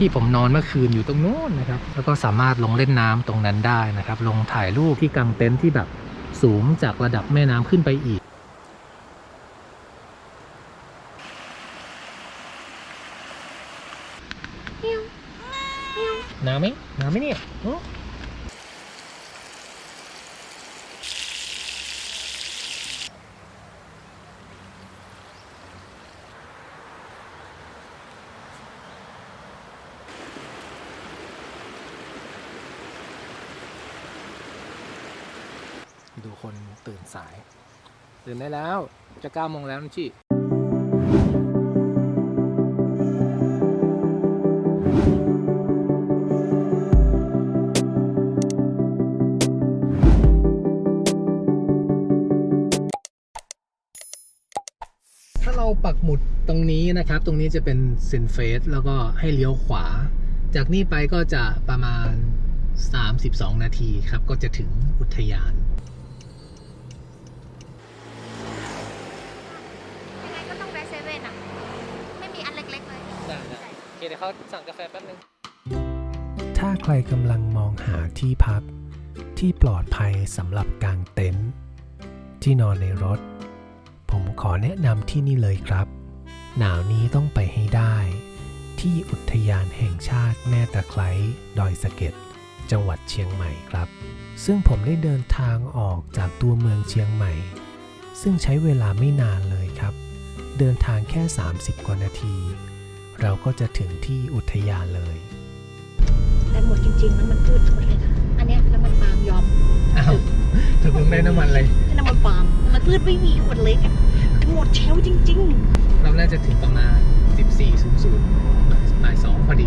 ที่ผมนอนเมื่อคืนอยู่ตรงโน้นนะครับ แล้วก็สามารถลงเล่นน้ำตรงนั้นได้นะครับ ลงถ่ายรูปที่กางเต็นท์ที่แบบสูงจากระดับแม่น้ำขึ้นไปอีก หนาวไหมหนาวไหมเนี่ยโอ้ ดูคนตื่นสาย ตื่นได้แล้ว จะเก้าโมงแล้วนะจิถ้าเราปักหมุดตรงนี้นะครับ ตรงนี้จะเป็นเซนเฟสแล้วก็ให้เลี้ยวขวา จากนี้ไปก็จะประมาณ 32 นาทีครับ ก็จะถึงอุทยาน ยังไงก็ต้องแวะเซเว่นอะ ไม่มีอันเล็กๆเลย ได้ได้โอ เคเดี๋ยวเขาสั่งกาแฟแป๊บนึง ถ้าใครกำลังมองหาที่พัก ที่ปลอดภัยสำหรับกางเต็นท์ที่นอนในรถ ผมขอแนะนำที่นี่เลยครับ หนาวนี้ต้องไปให้ได้ ที่อุทยานแห่งชาติแม่ตะไคร้ดอยสะเก็ดจังหวัดเชียงใหม่ครับ ซึ่งผมได้เดินทางออกจากตัวเมืองเชียงใหม่ ซึ่งใช้เวลาไม่นานเลยครับ เดินทางแค่ 30 กว่านาที เราก็จะถึงที่อุทยานเลย แต่หมดจริงๆน้ำมันพืชหมดเลยค่ะอันเนี้ยน้ำมันปาล์มยอมอ้าวถึงได้น้ำมันเลยน้ำมันปาล์มน้ำมันพืชไม่มีขวดเล็กอะหมดเชลฟ์จริงเราน่าจะถึงประมาณ 14.00บ่ายสองพอดี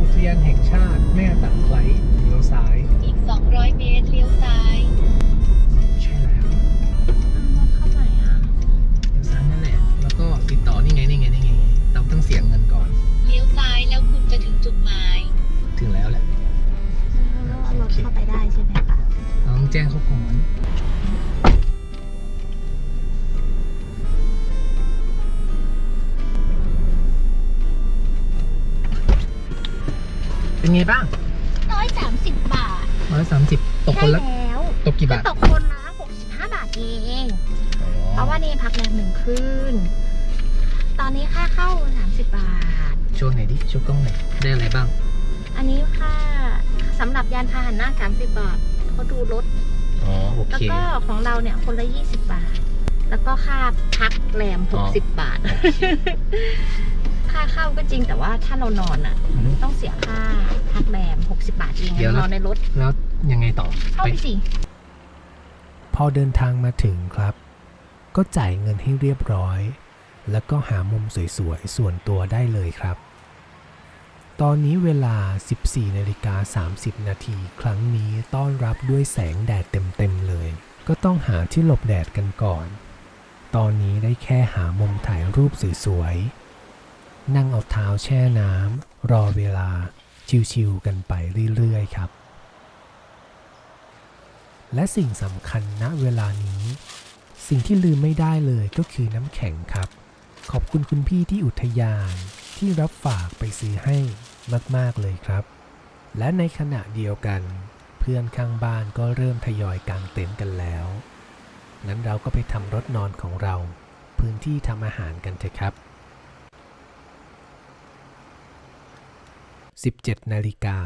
อุทยานแห่งชาติแม่ตะไคร้เลี้ยวซ้ายๆอีก 200 เมตรเลี้ยวซ้าย แจ้งเขาก่อนเป็นไงบ้าง130บาทร้อยสามสิบตกคนละ ใช่แล้วตกกี่บาท ตกคนละ65บาทเอง เพราะว่านี่พักแรมหนึ่งคืน ตอนนี้ค่าเข้า30บาท โชว์ไหนอยดิ โชว์กล้องหน่อยได้อะไรบ้าง อันนี้ค่าสำหรับยานพาหนะ30 บาท เขาดูรถ อ๋อโอแล้วเค ก็ของเราเนี่ยคนละ20บาท แล้วก็ค่าพักแรมอ๋อ60บาท ค่าเข้าก็จริงแต่ว่าถ้าเรานอนอะ อืม ต้องเสียค่าพักแรม60บาทเองเดี๋ยวนะ นอนในรถแล้วยังไงต่อเข้าไปไปสิ พอเดินทางมาถึงครับ ก็จ่ายเงินให้เรียบร้อย แล้วก็หามุมสวยๆส่วนตัวได้เลยครับ ตอนนี้เวลา 14นาฬิกา30 นาที ครั้งนี้ต้อนรับด้วยแสงแดดเต็มๆเลย ก็ต้องหาที่หลบแดดกันก่อน ตอนนี้ได้แค่หามุมถ่ายรูปสวยๆ นั่งเอาเท้าแช่น้ำรอเวลาชิวๆกันไปเรื่อยๆครับ และสิ่งสำคัญณเวลานี้ สิ่งที่ลืมไม่ได้เลยก็คือน้ำแข็งครับ ขอบคุณคุณพี่ที่อุทยาน ที่รับฝากไปซื้อให้มาก ๆ เลยครับ และในขณะเดียวกัน เพื่อนข้างบ้านก็เริ่มทยอยกางเต็นท์กันแล้วงั้นเราก็ไปทำรถนอนของเรา พื้นที่ทำอาหารกันเถอะครับ 17 นาฬิกา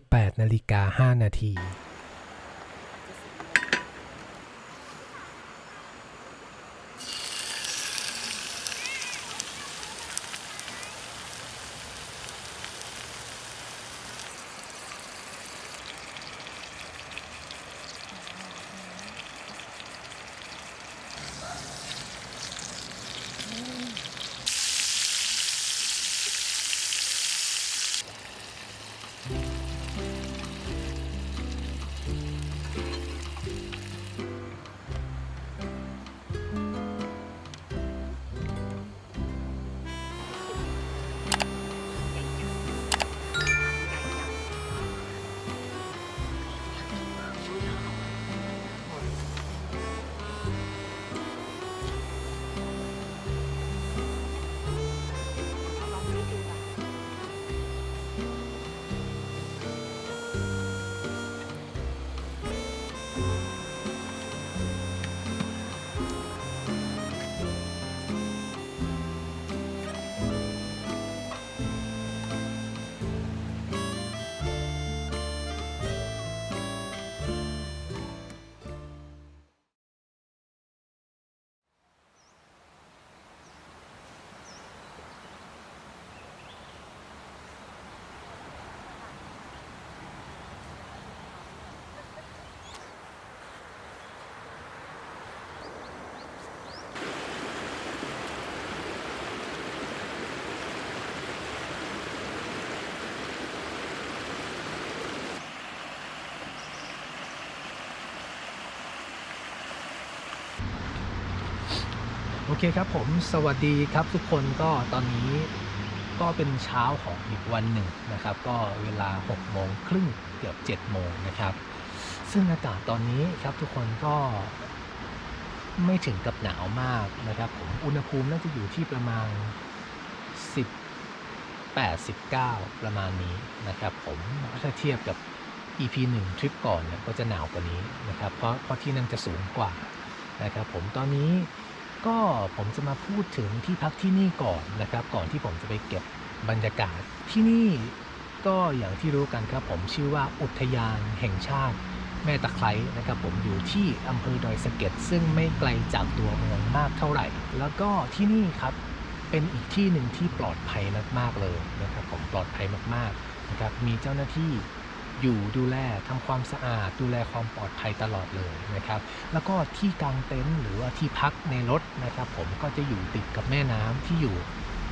18นาฬิกา5นาที โอเคครับผมสวัสดีครับทุกคนก็ตอนนี้ก็เป็นเช้าของอีกวันหนึ่งนะครับ ก็เวลา6โมงครึ่งเกือบ7โมงนะครับ ซึ่งอากาศตอนนี้ครับทุกคนก็ไม่ถึงกับหนาวมากนะครับ ผมอุณหภูมิน่าจะอยู่ที่ประมาณ10 89ประมาณนี้นะครับผมถ้าเทียบกับ EP 1 ทริปก่อนเนี่ยก็จะหนาวกว่านี้นะครับ เพราะเพราะที่นั่นจะสูงกว่านะครับ ผมตอนนี้ ก็ผมจะมาพูดถึงที่พักที่นี่ก่อนนะครับ ก่อนที่ผมจะไปเก็บบรรยากาศที่นี่ก็อย่างที่รู้กันครับผมชื่อว่าอุทยานแห่งชาติแม่ตะไคร้นะครับผมอยู่ที่อำเภอดอยสะเก็ดซึ่งไม่ไกลจากตัวเมืองมากเท่าไหร่ แล้วก็ที่นี่ครับเป็นอีกที่หนึ่งที่ปลอดภัยมากๆเลยนะครับผมปลอดภัยมากๆนะครับมีเจ้าหน้าที่ อยู่ดูแลทำความสะอาด ดูแลความปลอดภัยตลอดเลยนะครับ แล้วก็ที่กางเต็นท์หรือว่าที่พักในรถนะครับ ผมก็จะอยู่ติดกับแม่น้ำที่อยู่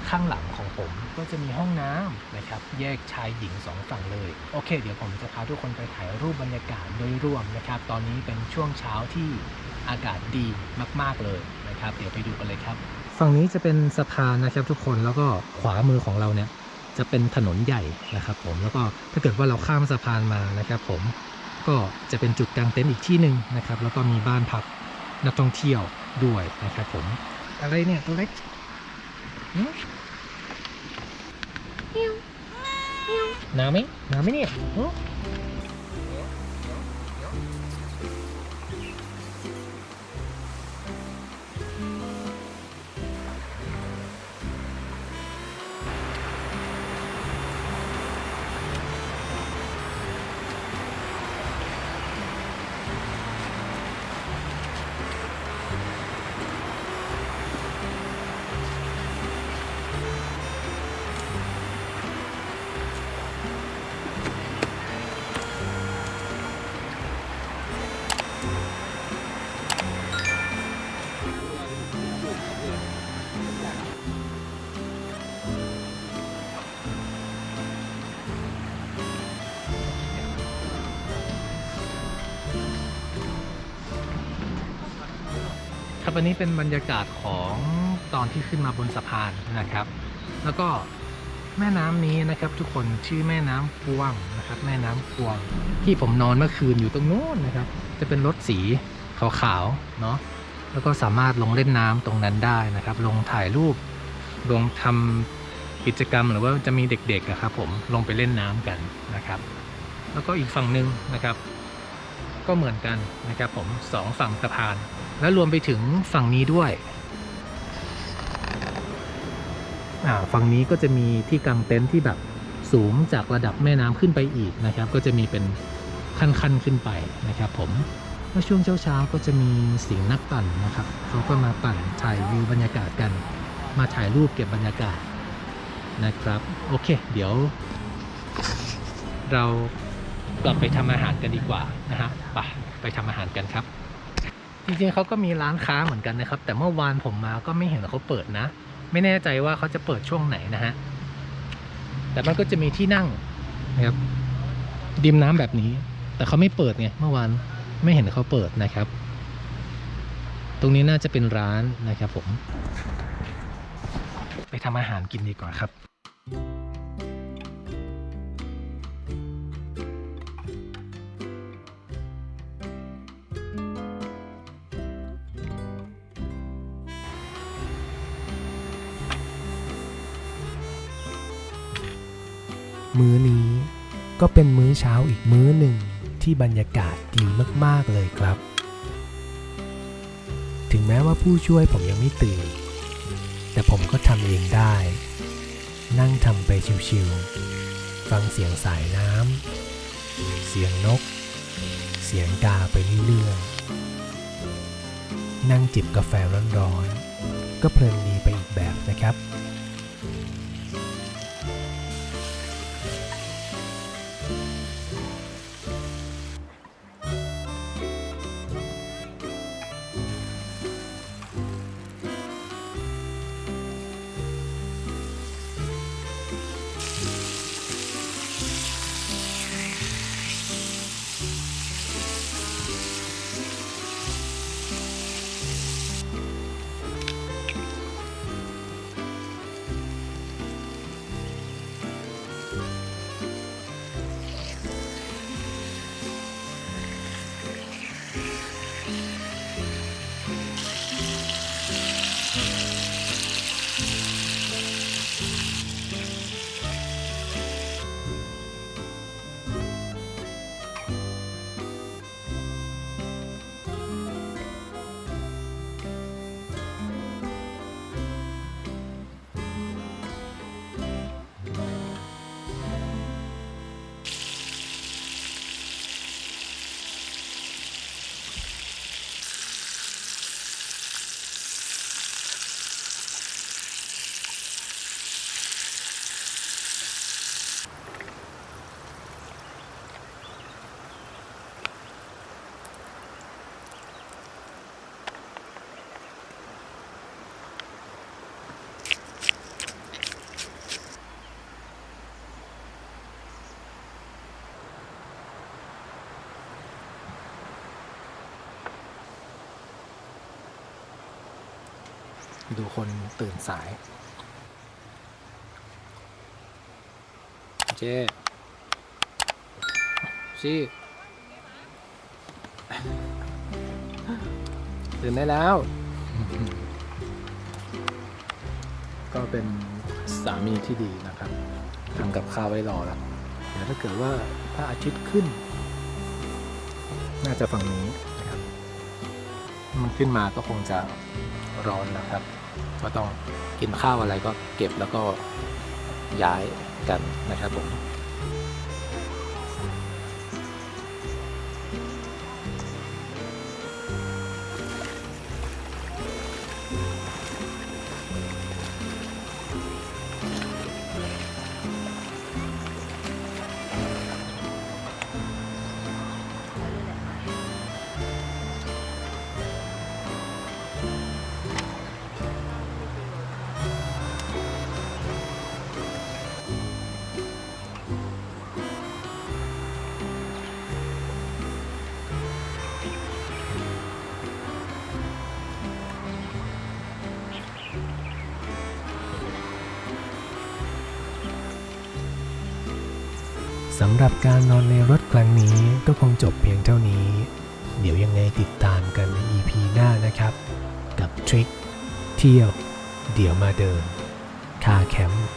ข้างหลังของผมก็จะมีห้องน้ำนะครับ แยกชายหญิงสองฝั่งเลย โอเค เดี๋ยวผมจะพาทุกคนไปถ่ายรูปบรรยากาศโดยรวมนะครับ ตอนนี้เป็นช่วงเช้าที่อากาศดีมาก ๆเลยนะครับ เดี๋ยวไปดูกันเลยครับ ฝั่งนี้จะเป็นสะพานนะครับทุกคนแล้วก็ขวามือของเราเนี่ย จะเป็นถนนใหญ่นะครับผมแล้วก็ถ้าเกิดว่าเราข้ามสะพานมานะครับผมก็จะเป็นจุดกางเต็นท์อีกที่หนึ่งนะครับ แล้วก็มีบ้านพักนักท่องเที่ยวด้วยนะครับผมอะไรเนี่ยตัวเล็กหืมเมียวเมียวหนาวไหมหนาวไหมเนี่ย ครับอันนี้เป็นบรรยากาศของตอนที่ขึ้นมาบนสะพานนะครับ แล้วก็แม่น้ำนี้นะครับทุกคนชื่อแม่น้ำกวงนะครับ แม่น้ำกวง ที่ผมนอนเมื่อคืนอยู่ตรงโน้นนะครับ จะเป็นรถสีขาวๆเนาะแล้วก็สามารถลงเล่นน้ำตรงนั้นได้นะครับ ลงถ่ายรูปลงทำกิจกรรมหรือว่าจะมีเด็กๆอะครับผมลงไปเล่นน้ำกันนะครับ แล้วก็อีกฝั่งหนึ่งนะครับ ก็เหมือนกันนะครับผมสองฝั่งสะพาน และรวมไปถึงฝั่งนี้ด้วยอ่าฝั่งนี้ก็จะมีที่กางเต็นท์ที่แบบสูงจากระดับแม่น้ำขึ้นไปอีกนะครับ ก็จะมีเป็นขั้นๆขึ้นไปนะครับผมเมื่อช่วงเช้าๆก็จะมีสิงหนักปั่นนะครับเขาก็มาปั่นถ่ายวิวบรรยากาศกัน มาถ่ายรูปเก็บบรรยากาศนะครับ โอเค เดี๋ยว เรากลับไปทำอาหารกันดีกว่านะฮะไปไปทำอาหารกันครับ ริงๆเขาก็มีร้านค้าเหมือนกันนะครับ แต่เมื่อวานผมมาก็ไม่เห็นเขาเปิดนะ ไม่แน่ใจว่าเขาจะเปิดช่วงไหนนะฮะแต่มันก็จะมีที่นั่งนะครับดิมน้ำแบบนี้ แต่เขาไม่เปิดไงเมื่อวานไม่เห็นเขาเปิดนะครับ ตรงนี้น่าจะเป็นร้านนะครับผม ไปทำอาหารกินดีกว่าครับ มื้อนี้ ก็เป็นมื้อเช้าอีกมื้อหนึ่งที่บรรยากาศดีมากๆเลยครับ ถึงแม้ว่าผู้ช่วยผมยังไม่ตื่น แต่ผมก็ทำเองได้ นั่งทำไปชิวๆฟังเสียงสายน้ำเสียงนก เสียงกาไปเรื่อยๆนั่งจิบกาแฟร้อนๆก็เพลินดีไปอีกแบบนะครับ ดูคนตื่นสาย เจ๊ชี่ตื่นได้แล้ว ก็เป็นสามีที่ดีนะครับทำกับข้าวไว้รอแล้วเดี๋ยวถ้าเกิดว่าพระอาทิตย์ขึ้น น่าจะฝั่งนี้นะครับ มันขึ้นมาก็คงจะ ร้อนนะครับ ก็ต้องกินข้าวอะไรก็เก็บแล้วก็ย้ายกันนะครับผม สำหรับการนอนในรถครั้งนี้ก็คงจบเพียงเท่านี้ เดี๋ยวยังไงติดตามกันใน EP หน้านะครับ กับทริคเที่ยว เดี๋ยวมาเดินคาแคมป์